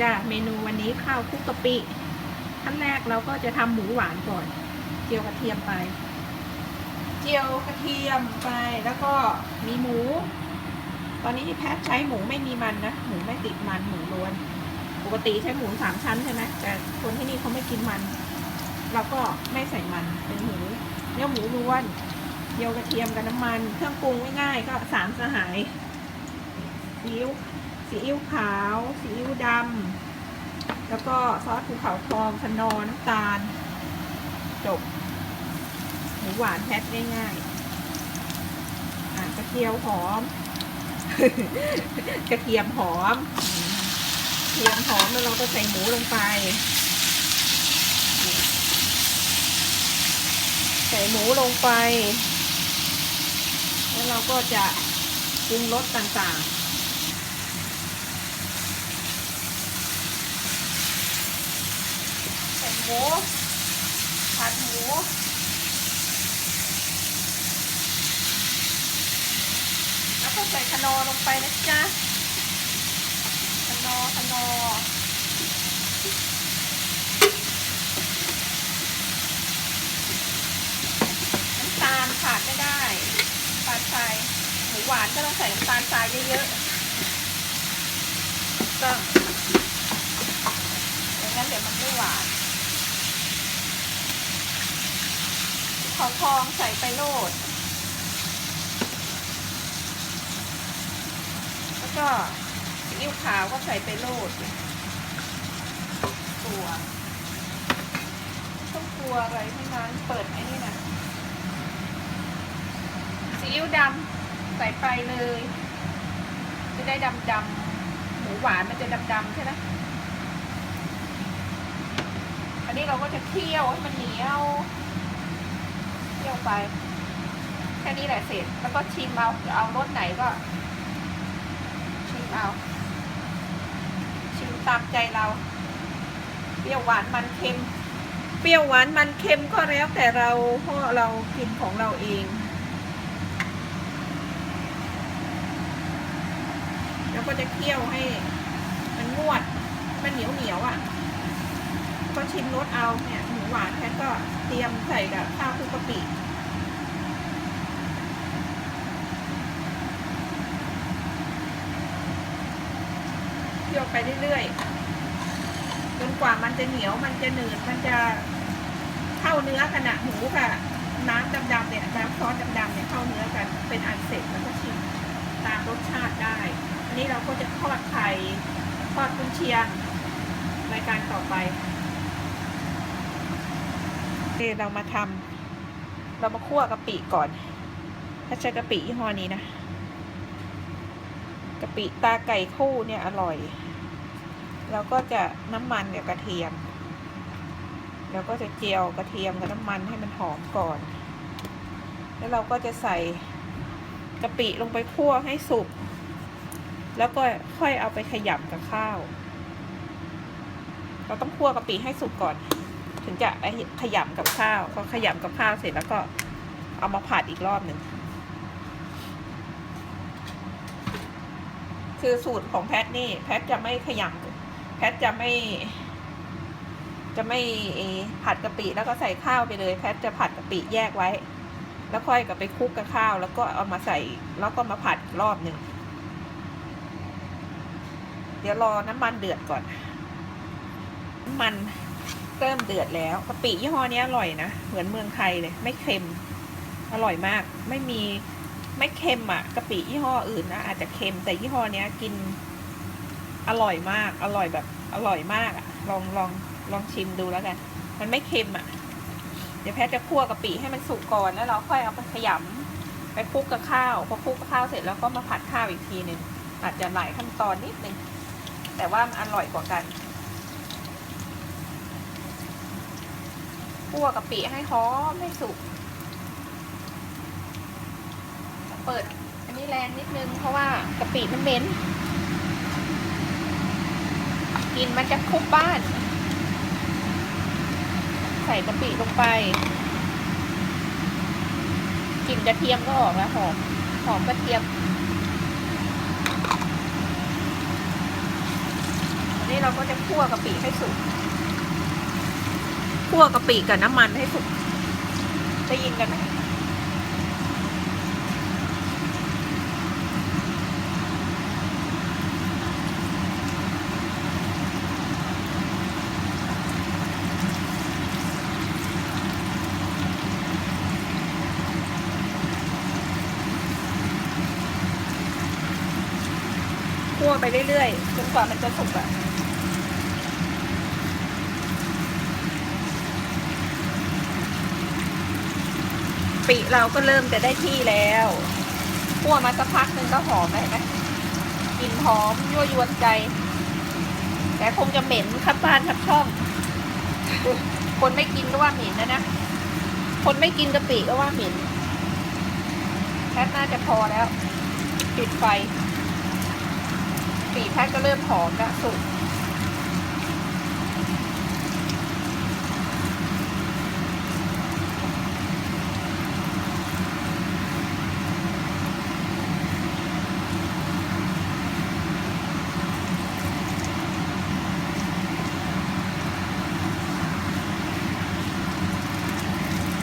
จ้าเมนูวันนี้ข้าวคุกกะปิขั้นแรกเราก็จะทำหมูหวานก่อน เจียวกระเทียมไป เจียวกระเทียมไปแล้วก็มีหมู ตอนนี้ที่แพทย์ใช้หมูไม่มีมันนะหมูไม่ติดมันหมูล้วน ปกติใช้หมูสามชั้นใช่ไหมแต่คนที่นี่เขาไม่กินมันเราก็ไม่ใส่มันเป็นหมูเนื้อหมูล้วนเจียวกระเทียมกับน้ำมัน เครื่องปรุงง่ายๆก็สามสหายซีอิ๊ว ซีอิ๊วขาวซีอิ๊วดำแล้วก็ซอสภูเขาทองคนอน้ำตาล จบหมูหวานแพทง่ายๆอะกระเทียมหอม กระเทียมหอมเทียมหอมแล้วเราก็ใส่หมูลงไป ใส่หมูลงไป แล้วเราก็จะปรุงรสต่างๆ ใส่ห มู ผัดหมูแล้วก็ใส่คนอลงไปนะจ๊ะคนอคนอน้ำตาลขาดไม่ได้น้ำตาลทรายหมูหวานก็ต้องใส่น้ำตาลทรายเยอะๆต้องอย่างนั้นเดี๋ยวมันไม่หวาน ขอทองใส่ไปโลด แล้วก็ซีอิ๊วขาวก็ใส่ไปโรดตัวต้องกลัวอะไรทั้งนั้นเปิดไอ้นี่นะซีอิ๊วดำใส่ไปเลย จะได้ดำดำหมูหวานมันจะดำดำใช่ไหมอันนี้เราก็จะเคี่ยวให้มันเหนียว เคี่ยวไป แค่นี้แหละเสร็จ แล้วก็ชิมเอาจะเอารสไหนก็ ชิมเอา ชิมตามใจเรา เปรี้ยวหวานมันเค็ม เปรี้ยวหวานมันเค็มก็แล้วแต่เราเพราะเรากินของเราเองแล้วก็จะเคี่ยวให้ มันงวด มันเหนียวเหนียวๆอะ ก็ชิมรสเอาเนี่ยหมูหวานแค่ก็เตรียมใส่กับข้าวคุกกะปิ เคี่ยวไปเรื่อยๆจนกว่ามันจะเหนียวมันจะหนืดมันจะเข้าเนื้อกันอะหมูกับน้ำดำๆเนี่ยน้ำซอสดำๆเนี่ยเข้าเนื้อกันเป็นอันเสร็จแล้วก็ชิมตามรสชาติได้ อันนี้เราก็จะทอดไข่ทอดกุนเชียงรายการต่อไปเรามาทำเรามาคั่วกะปิก่อน ถ้าใช้กะปิยี่ห้อนี้นะ ปิตาไก่คู่เนี่ยอร่อย แล้วก็จะน้ำมันกับกระเทียม แล้วก็จะเจียวกระเทียมกับน้ำมันให้มันหอมก่อน แล้วเราก็จะใส่กะปิลงไปคั่วให้สุก แล้วก็ค่อยเอาไปขยำกับข้าว เราต้องคั่วกะปิให้สุกก่อน ถึงจะไอ้ขยำกับข้าวพอขยำกับข้าวเสร็จแล้วก็เอามาผัดอีกรอบหนึ่ง คือสูตรของแพทนี่ แพทจะไม่ขยำแพทจะไม่ จะไม่ผัดกะปิแล้วก็ใส่ข้าวไปเลย แพทจะผัดกะปิแยกไว้ แล้วค่อยกับไปคลุกกับข้าว แล้วก็เอามาใส่แล้วก็มาผัดรอบหนึ่งเดี๋ยวรอน้ำมันเดือดก่อนน้ำมันเริ่มเดือดแล้วกะปิยี่ห้อนี้อร่อยนะ เหมือนเมืองไทยเลย ไม่เค็ม อร่อยมาก ไม่มี ไม่เค็มอะกะปิยี่ห้ออื่นนะอาจจะเค็มแต่ยี่ห้อเนี้ยกินอร่อยมาก อร่อยแบบอร่อยมากอะ ลองลองลองชิมดูแล้วกัน มันไม่เค็มอะ เดี๋ยวแพทย์จะคั่วกะปิให้มันสุกก่อนแล้วเราค่อยเอาไปขยำไปคลุกกับข้าวพอคลุกกับข้าวเสร็จแล้วก็มาผัดข้าวอีกทีหนึ่งอาจจะหลายขั้นตอนนิดนึงแต่ว่ามันอร่อยกว่ากันคั่วกะปิให้หอมให้สุก เปิด อันนี้แรงนิดนึง เพราะว่ากะปิมันเหม็นกลินมันจะคุกบ้าน ใส่กะปิลงไปกลิ่นกระเทียมก็ออกแล้วหอมหอมกระเทียมอันนี้เราก็จะคั่วกะปิให้สุกคั่วกะปิกับน้ำมันให้สุกได้ยินกันไหม คั่วไปเรื่อยๆจนกว่ามันจะสุกอะปิเราก็เริ่มจะได้ที่แล้วคั่วมาสักพักหนึ่งก็หอมแล้วเห็นไหมกลิ่นหอมยั่วยวนใจ แต่คงจะเหม็นครับบ้านครับช่อง คนไม่กินก็ว่าเหม็นนะนะคนไม่กินกะปิก็ว่าเหม็นแค่น่าจะพอแล้ว ปิดไฟ ปีแพทก็เริ่มหอมแล้วสุก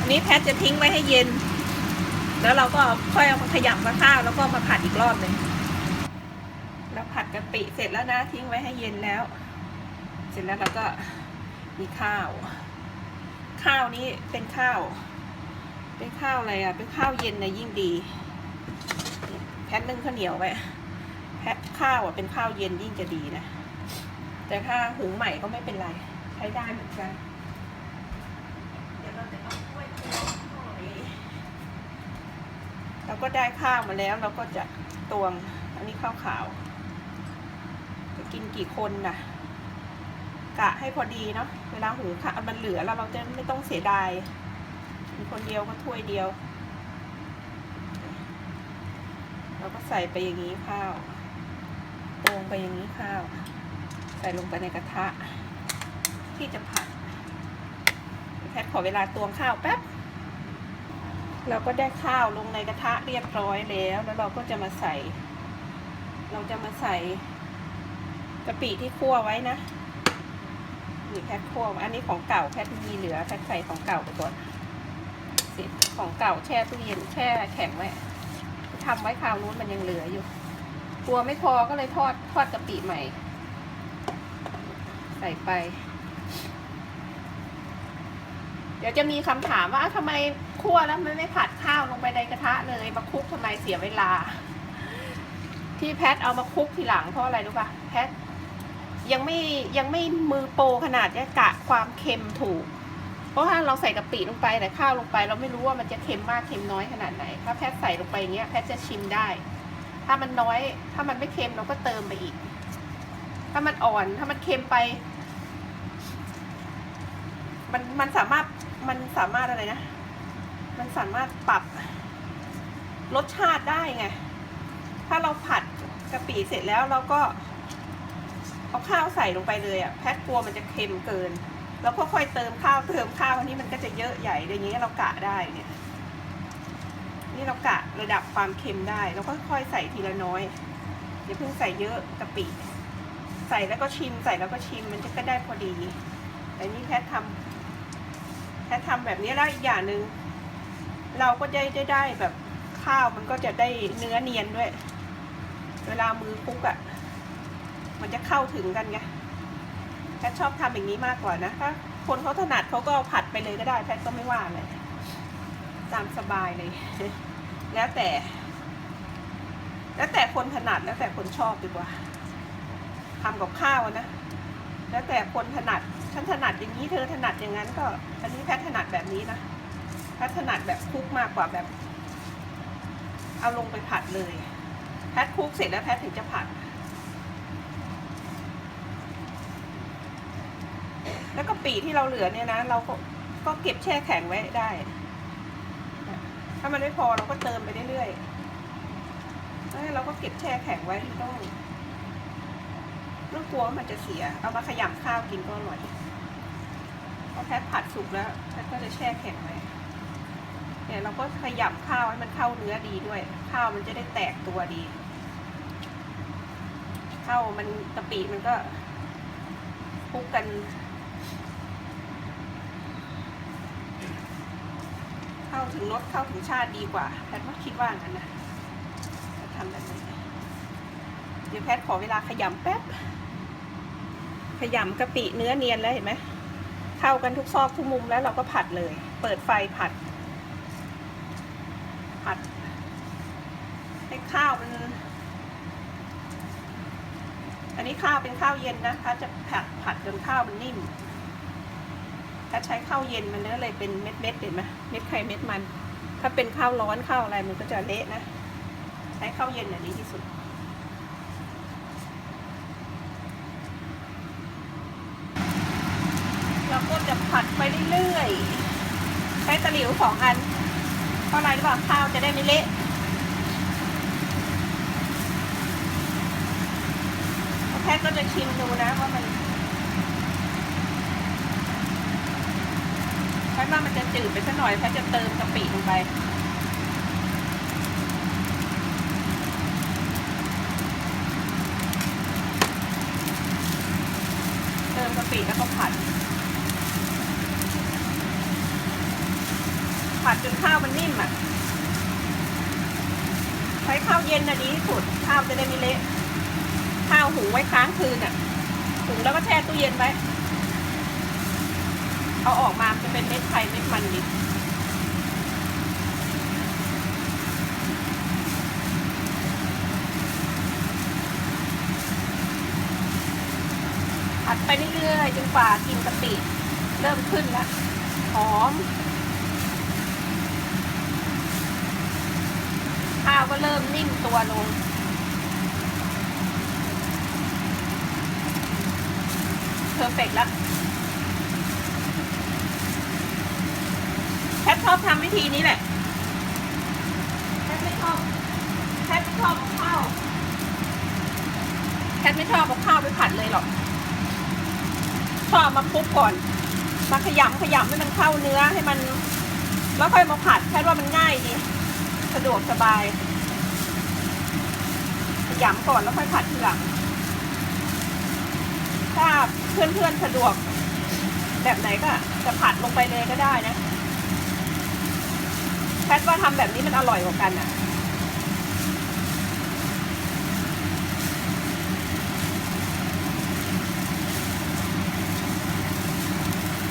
นี้แพทจะทิ้งไว้ให้เย็น แล้วเราก็ค่อยเอามาขยำมาข้าวแล้วก็มาผัดอีกรอบหนึ่งเรา ผัดกะปิเสร็จแล้วนะทิ้งไว้ให้เย็นแล้ว เสร็จแล้วเราก็มีข้าว ข้าวนี้เป็นข้าว เป็นข้าวอะไรอะ เป็นข้าวเย็นนะยิ่งดี แพทนึ่งข้าวเหนียวไว้แพทข้าวอะเป็นข้าวเย็นยิ่งจะดีนะ แต่ถ้าหุงใหม่ก็ไม่เป็นไร ใช้ได้เหมือนกันเดี๋ยวเราจะเอาถ้วยตวงหน่อยเราก็ได้ข้าวมาแล้วเราก็จะตวงอันนี้ข้าวขาว กินกี่คนน่ะ กะให้พอดีเนาะเวลาหุงข้าวมันเหลือแล้วเราจะไม่ต้องเสียดายมีคนเดียวก็ถ้วยเดียว เราก็ใส่ไปอย่างนี้ข้าวตวงไปอย่างนี้ข้าว ใส่ลงไปในกระทะ ที่จะผัดแพทขอเวลาตวงข้าวแป๊บเราก็ได้ข้าวลงในกระทะเรียบร้อยแล้ว แล้วเราก็จะมาใส่ เราจะมาใส่ กะปิที่คั่วไว้นะนี่แพทคั่วอันนี้ของเก่าแพทมีเหลือแพทใส่ของเก่าไปก่อนของเก่าแช่ตู้เย็นแช่แข็งไว้ทำไว้คราวนู้นมันยังเหลืออยู่กลัวไม่พอก็เลยทอดทอดกะปิใหม่ ใส่ไป เดี๋ยวจะมีคำถามว่าอ้าวทำไมคั่วแล้วมันไม่ผัดข้าวลงไปในกระทะเลยมาคลุกทำไมเสียเวลา ที่แพทเอามาคลุกทีหลังเพราะอะไรรู้ป่ะแพท ยังไม่ยังไม่มือโปรขนาดจะกะความเค็มถูก เพราะถ้าเราใส่กะปิลงไปแต่ข้าวลงไป เราไม่รู้ว่ามันจะเค็มมากเค็มน้อยขนาดไหน ถ้าแพทใส่ลงไปอย่างเงี้ยแพทจะชิมได้ ถ้ามันน้อย ถ้ามันไม่เค็มเราก็เติมไปอีก ถ้ามันอ่อนถ้ามันเค็มไป มันมันสามารถมันสามารถอะไรนะ มันสามารถปรับรสชาติได้ไง ถ้าเราผัดกะปิเสร็จแล้วเราก็ เอาข้าวใส่ลงไปเลยอะ่ะแพทกลัวมันจะเค็มเกิน แล้วก็ค่อยเติมข้าวเติมข้าวอันนี้มันก็จะเยอะใหญ่อย่างเงี้เรากะได้เนี่ย นี่เรากะระดับความเค็มได้แล้วก็ค่อยใส่ทีละน้อยอย่าเพิ่งใส่เยอะกะปิใส่แล้วก็ชิมใส่แล้วก็ชิมมันจะก็ได้พอดี แต่นี่แพททำแพททำแบบนี้แล้วอีกอย่างหนึ่งเราก็ได้ได้ได้แบบข้าวมันก็จะได้เนื้อเนียนด้วย เวลามือคุกอะ่ะ มันจะเข้าถึงกันไงแพทชอบทำอย่างนี้มากกว่านะถ้าคนเขาถนัดเขาก็ผัดไปเลยก็ได้แพทก็ไม่ว่าอะไรตามสบายเลย แล้วแต่ แล้วแต่คนถนัดแล้วแต่คนชอบดีกว่าทำกับข้าวนะ แล้วแต่คนถนัดฉันถนัดอย่างนี้เธอถนัดอย่างนั้นก็อันนี้แพทถนัดแบบนี้นะแพทถนัดแบบคลุกมากกว่าแบบ เอาลงไปผัดเลย แพทคลุกเสร็จแล้วแพทถึงจะผัด แล้วก็ปีที่เราเหลือเนี่ยนะ เราก็ก็เก็บแช่แข็งไว้ได้ ถ้ามันไม่พอเราก็เติมไปเรื่อยๆแล้วเราก็เก็บแช่แข็งไว้ไม่ต้องไม่ต้องกลัวว่ามันจะเสีย เอามาขยำข้าวกินก็อร่อยพอแพทผัดสุกแล้วแพทก็จะแช่แข็งไว้เนี่ยเราก็ขยำข้าวให้มันเข้าเนื้อดีด้วย ข้าวมันจะได้แตกตัวดี ข้าวมันกะปิมันก็พุกกัน เข้าถึงรสเข้าถึงชาติดีกว่าแพทย์ว่าคิดว่างั้นนะจะทำแบบนี้เดี๋ยวแพทย์ขอเวลาขยำแป๊บ ขยำกะปิเนื้อเนียนแล้วเห็นไหมเข้ากันทุกซอกทุกมุมแล้วเราก็ผัดเลย เปิดไฟผัด ผัดให้ข้าวมันอันนี้ข้าวเป็นข้าวเย็นนะถ้าจะผัดผัดจนข้าวมันนิ่ม ถ้าใช้ข้าวเย็นมันก็เลยเป็นเม็ดเม็ดเห็นไหมเม็ดไข่เม็ดมัน ถ้าเป็นข้าวร้อนข้าวอะไรมันก็จะเละนะ ใช้ข้าวเย็นอะดีที่สุดเราก็จะผัดไปเรื่อยๆ ใช้ตะหลิวสองอัน เพราะอะไรหรือเปล่าข้าวจะได้ไม่เละแพทย์ก็จะชิมดูนะว่ามัน แพทย์ว่ามันจะจืดไปสักหน่อยแพทย์จะเติมกะปิลงไปเติมกะปิแล้วก็ผัด ผัดจนข้าวมันนิ่มอะใช้ข้าวเย็นนะดีที่สุดข้าวจะได้ไม่เละข้าวหุงไว้ค้างคืนอะหุงแล้วก็แช่ตู้เย็นไว้ เอาออกมาจะเป็นเม็ดไข่เม็ดมันดิผัดไปเรื่อยๆจนกว่ากลินกะปิเริ่มขึ้นแล้วหอมข้าวก็เริ่มนิ่มตัวลงเพอร์เฟกแล้ว พทชอบทำวิธีนี้แหละแพทไม่ชอบแพทไม่ชอบข้าวแพทไม่ชอบเอาข้าวไปผัดเลยหรอกชอบมาคลุกก่อน มาขยำขยำให้มันเข้าเนื้อให้มันแล้วค่อยมาผัดแพทว่ามันง่ายดีสะดวกสบายขยำก่อนแล้วค่อยผัดทีหลังถ้าเพื่อนๆสะดวก แบบไหนก็จะผัดลงไปเลยก็ได้นะ แพทว่าทำแบบนี้มันอร่อยกว่ากันอะ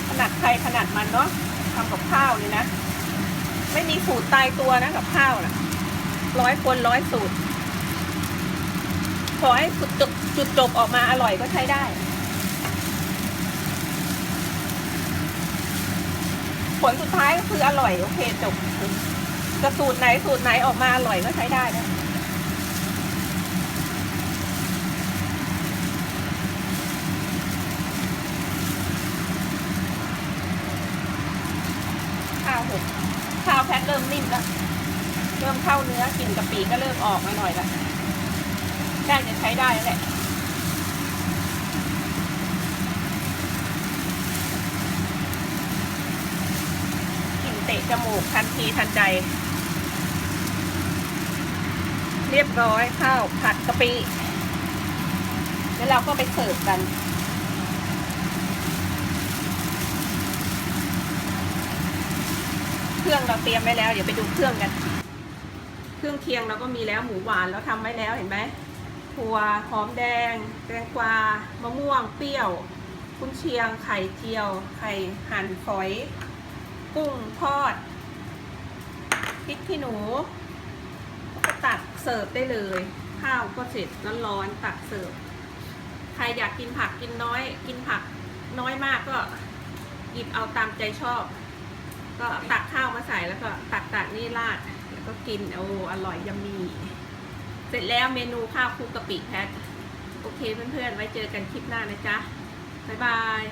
ขนาดใครขนาดมันเนาะทำกับข้าวเลยนะ ไม่มีสูตรตายตัวนะกับข้าวนะร้อยคนร้อยสูตร ขอให้จุดจบออกมาอร่อยก็ใช้ได้ ลสุดท้ายก็คืออร่อยโอเคจบจะสูตรไหนสูตรไหนออกมาอร่อยก็ใช้ได้นะข้าวหกข้าวแพทเริ่มนิ่มแล้วเริ่มเข้าเนื้อกลิ่นกะปิก็เริ่มออกมาหน่อยแล้วได้จะใช้ได้แล้วแหละ กลิ่นเตะ จมูกทันทีทันใจ เรียบร้อยข้าวผัดกะปิ แล้วเราก็ไปเสิร์ฟกันเครื่องเราเตรียมไว้แล้ว เดี๋ยวไปดูเครื่องกัน เครื่องเคียงเราก็มีแล้วหมูหวานเราทำไว้แล้วเห็นไหมถั่วหอมแดงแตงกวามะม่วง เปรี้ยว กุนเชียงไข่เจียว ไข่หั่นฝอย กุ้งทอดพริกขี้หนูก็ตักเสิร์ฟได้เลย ข้าวก็เสร็จร้อนๆตักเสิร์ฟใครอยากกินผักกินน้อย กินผักน้อยมากก็หยิบเอาตามใจชอบ ก็ตักข้าวมาใส่แล้วก็ตักตักนี่ราดแล้วก็กินโอ้อร่อยยำมีเสร็จแล้วเมนูข้าวคลุกกะปิแพทโอเคเพื่อนๆไว้เจอกันคลิปหน้านะจ๊ะบ๊ายบาย